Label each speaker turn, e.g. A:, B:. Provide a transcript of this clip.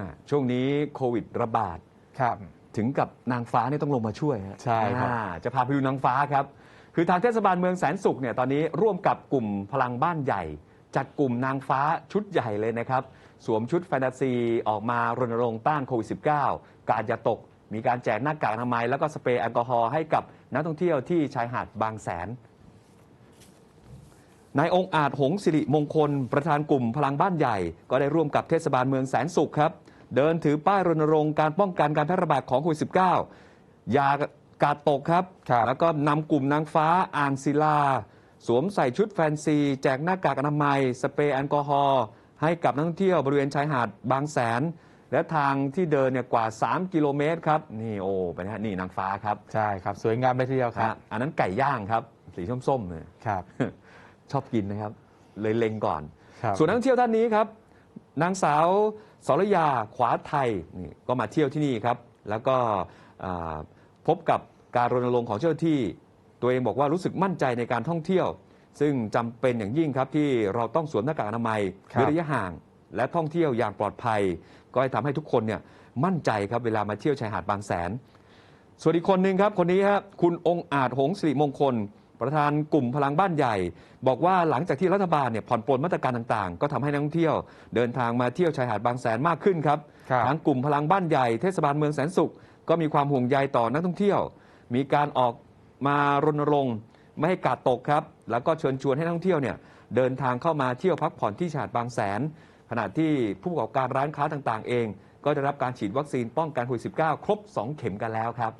A: อ่าช่วงนี้โควิดระบาด
B: ครับ
A: ถึงกับนางฟ้าเนี่ยต้องลงมาช่วยฮะ
B: ใช่ครับ
A: อ่าจะพาไปดูนางฟ้าครับ คือทางเทศบาลเมืองแสนสุขเนี่ยตอนนี้ร่วมกับกลุ่มพลังบ้านใหญ่ จัดกลุ่มนางฟ้าชุดใหญ่เลยนะครับ สวมชุดแฟนตาซีออกมารณรงค์ต้านโควิด -19 การอย่าตก มีการแจกหน้ากากอนามัยแล้วก็สเปรย์แอลกอฮอล์ให้กับนักท่องเที่ยวที่ชายหาดบางแสน นายองค์อาจหงสิริมงคล ประธานกลุ่มพลังบ้านใหญ่ ก็ได้ร่วมกับเทศบาลเมืองแสนสุขครับ เดินถือป้ายรณรงค์การป้องกันการแพร่ระบาดของโควิด -19 อย่ากาดตกครับ
B: ครับ
A: แล้วก็นำกลุ่มนางฟ้าอ่างศิลา สวมใส่ชุดแฟนซี แจกหน้ากากอนามัย สเปรย์แอลกอฮอล์ให้กับนักท่องเที่ยวบริเวณชายหาดบางแสน และทางที่เดินเนี่ยกว่า 3 กิโลเมตรครับนี่โอ้เป็นไงฮะนี่นางฟ้าครับ
B: ใช่ครับ สวยงามเลยทีเดียวครับ
A: ฮะอันนั้นไก่ย่างครับสีส้มๆเนี่ย
B: ครับ
A: ชอบกินนะครับ เลยเล็งก่อน
B: ครับ
A: ส่วนนักท่องเที่ยวท่านนี้ครับ นางสาว สรยาขวาไทยนี่ก็มาเที่ยวที่นี่ครับ แล้วก็อ่าพบกับการรณรงค์ของเจ้าหน้าที่ ตัวเองบอกว่ารู้สึกมั่นใจในการท่องเที่ยว ซึ่งจำเป็นอย่างยิ่งครับที่เราต้องสวมหน้ากากอนามัย
B: ครับ
A: เว้นระยะห่าง และท่องเที่ยวอย่างปลอดภัย ก็ให้ทำให้ทุกคนเนี่ยมั่นใจครับเวลามาเที่ยวชายหาดบางแสน ส่วนอีกคนหนึ่งครับคนนี้ครับคุณองค์อาจหงสิริมงคล ประธานกลุ่มพลังบ้านใหญ่ บอกว่าหลังจากที่รัฐบาลเนี่ยผ่อนปลนมาตรการต่างๆ ก็ทำให้นักท่องเที่ยว เดินทางมาเที่ยวชายหาดบางแสนมากขึ้นครับ
B: ครับ
A: ทางกลุ่มพลังบ้านใหญ่เทศบาลเมืองแสนสุข ก็มีความห่วงใยต่อนักท่องเที่ยว มีการออกมารณรงค์ไม่ให้กาดตกครับ แล้วก็เชิญชวนให้นักท่องเที่ยวเนี่ยเดินทางเข้ามาเที่ยวพักผ่อนที่ชายหาดบางแสน ขณะที่ผู้ประกอบการร้านค้าต่างๆ เอง ก็ได้รับการฉีดวัคซีนป้องกันโควิด -19 ครบ 2 เข็มกันแล้วครับ